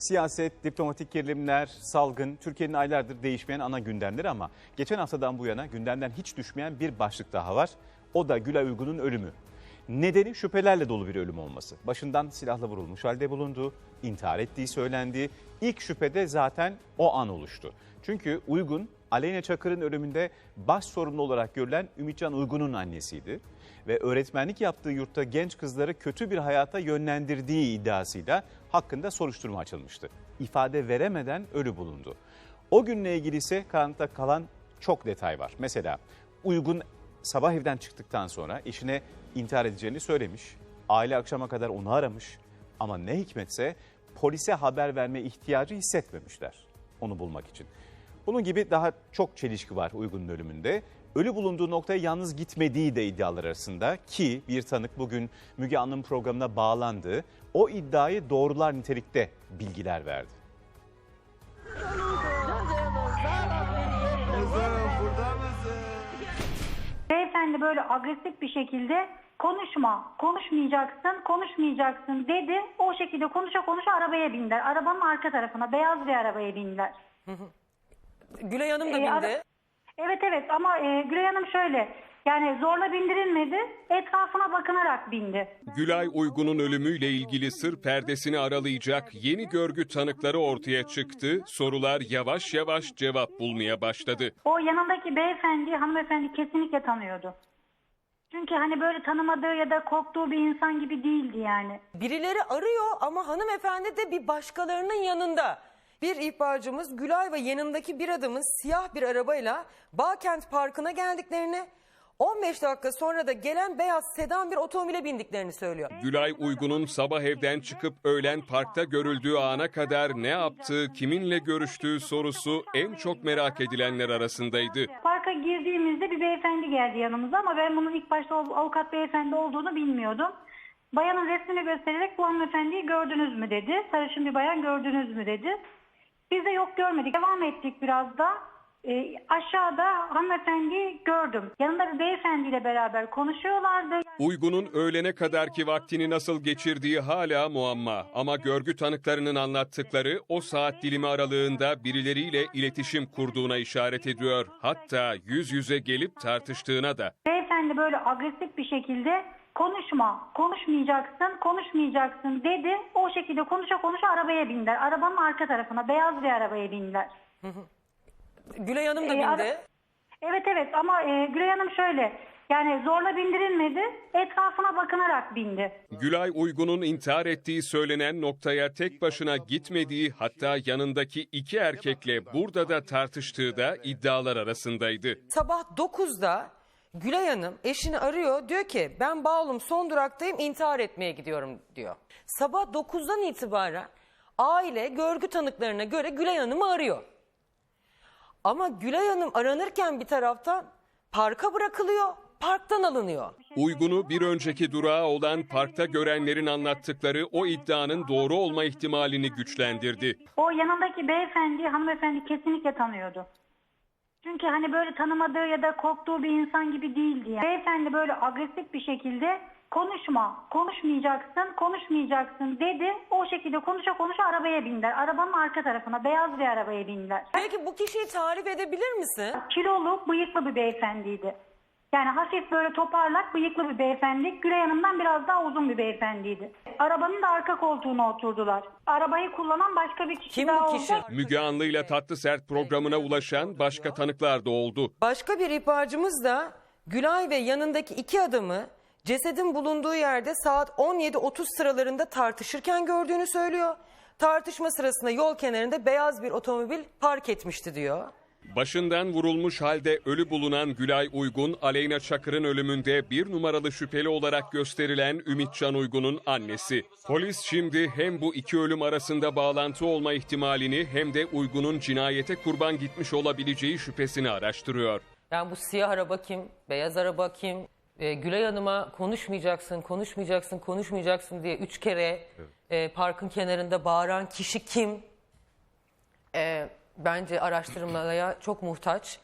Siyaset, diplomatik gerilimler, salgın, Türkiye'nin aylardır değişmeyen ana gündemleri ama geçen haftadan bu yana gündemden hiç düşmeyen bir başlık daha var. O da Gülay Uygun'un ölümü. Nedeni şüphelerle dolu bir ölüm olması. Başından silahla vurulmuş halde bulundu, intihar ettiği söylendi. İlk şüphede zaten o an oluştu. Çünkü Uygun, Aleyna Çakır'ın ölümünde baş sorumlu olarak görülen Ümitcan Uygun'un annesiydi. Ve öğretmenlik yaptığı yurtta genç kızları kötü bir hayata yönlendirdiği iddiasıyla hakkında soruşturma açılmıştı. İfade veremeden ölü bulundu. O günle ilgili ise karanlıkta kalan çok detay var. Mesela Uygun sabah evden çıktıktan sonra eşine intihar edeceğini söylemiş. Aile akşama kadar onu aramış ama ne hikmetse polise haber verme ihtiyacı hissetmemişler onu bulmak için. Bunun gibi daha çok çelişki var Uygun'un ölümünde. Ölü bulunduğu noktaya yalnız gitmediği de iddialar arasında ki bir tanık bugün Müge Anlı'nın programına bağlandı. O iddiayı doğrular nitelikte bilgiler verdi. Beyefendi böyle agresif bir şekilde konuşma, konuşmayacaksın, konuşmayacaksın dedi. O şekilde konuşa konuşa arabaya bindiler. Arabanın arka tarafına, beyaz bir arabaya bindiler. Gülay Hanım da Ee, bindi. ara- Evet evet ama e, Gülay Hanım şöyle, yani zorla bindirilmedi, etrafına bakınarak bindi. Gülay Uygun'un ölümüyle ilgili sır perdesini aralayacak yeni görgü tanıkları ortaya çıktı. Sorular yavaş yavaş cevap bulmaya başladı. O yanındaki beyefendi, hanımefendi kesinlikle tanıyordu. Çünkü hani böyle tanımadığı ya da korktuğu bir insan gibi değildi yani. Birileri arıyor ama hanımefendi de bir başkalarının yanında. Bir ihbarcımız Gülay ve yanındaki bir adamın siyah bir arabayla Bağkent Parkı'na geldiklerini, 15 dakika sonra da gelen beyaz sedan bir otomobile bindiklerini söylüyor. Gülay Uygun'un sabah evden çıkıp öğlen parkta görüldüğü ana kadar ne yaptığı, kiminle görüştüğü sorusu en çok merak edilenler arasındaydı. Parka girdiğimizde bir beyefendi geldi yanımıza ama ben bunun ilk başta avukat beyefendi olduğunu bilmiyordum. Bayanın resmini göstererek bu hanımefendiyi gördünüz mü dedi. Sarışın bir bayan gördünüz mü dedi. Biz de yok görmedik. Devam ettik biraz da. Ee, aşağıda hanımefendiyi gördüm. Yanında bir beyefendiyle beraber konuşuyorlardı. Uygun'un öğlene kadarki vaktini nasıl geçirdiği hala muamma. Ama görgü tanıklarının anlattıkları o saat dilimi aralığında birileriyle iletişim kurduğuna işaret ediyor. Hatta yüz yüze gelip tartıştığına da. Beyefendi böyle agresif bir şekilde konuşma, konuşmayacaksın, konuşmayacaksın dedi. O şekilde konuşa konuşa arabaya bindiler. Arabanın arka tarafına, beyaz bir arabaya bindiler. Gülay Hanım da Ee, bindi. Evet evet ama e, Gülay Hanım şöyle, yani zorla bindirilmedi, etrafına bakınarak bindi. Gülay Uygun'un intihar ettiği söylenen noktaya tek başına gitmediği hatta yanındaki iki erkekle burada da tartıştığı da iddialar arasındaydı. Sabah 9'da Gülay Hanım eşini arıyor. Diyor ki ben Bağlum son duraktayım intihar etmeye gidiyorum diyor. Sabah 9'dan itibaren aile görgü tanıklarına göre Gülay Hanım'ı arıyor. Ama Gülay Hanım aranırken bir taraftan parka bırakılıyor, parktan alınıyor. Uygun'u bir önceki durağı olan parkta görenlerin anlattıkları o iddianın doğru olma ihtimalini güçlendirdi. O yanındaki beyefendi, hanımefendi kesinlikle tanıyordu. Çünkü hani böyle tanımadığı ya da korktuğu bir insan gibi değildi yani. Beyefendi böyle agresif bir şekilde konuşma, konuşmayacaksın, konuşmayacaksın dedi. O şekilde konuşa konuşa arabaya bindiler. Arabanın arka tarafına, beyaz bir arabaya bindiler. Peki bu kişiyi tarif edebilir misin? Kilolu, bıyıklı bir beyefendiydi. Yani hafif böyle toparlak, bıyıklı bir beyefendi. Gülay Hanım'dan biraz daha uzun bir beyefendiydi. Arabanın da arka koltuğuna oturdular. Arabayı kullanan başka bir kişi Kim daha bu kişi? oldu. Müge Anlı ile Tatlı Sert programına ulaşan başka tanıklar da oldu. Başka bir ihbarcımız da Gülay ve yanındaki iki adamı cesedin bulunduğu yerde saat 17.30 sıralarında tartışırken gördüğünü söylüyor. Tartışma sırasında yol kenarında beyaz bir otomobil park etmişti diyor. Başından vurulmuş halde ölü bulunan Gülay Uygun, Aleyna Çakır'ın ölümünde bir numaralı şüpheli olarak gösterilen Ümitcan Uygun'un annesi. Polis şimdi hem bu iki ölüm arasında bağlantı olma ihtimalini hem de Uygun'un cinayete kurban gitmiş olabileceği şüphesini araştırıyor. Yani bu siyah araba kim, beyaz araba kim? Ee, Gülay Hanım'a konuşmayacaksın, konuşmayacaksın, konuşmayacaksın diye üç kere e, parkın kenarında bağıran kişi kim? Ee, bence araştırmaya çok muhtaç.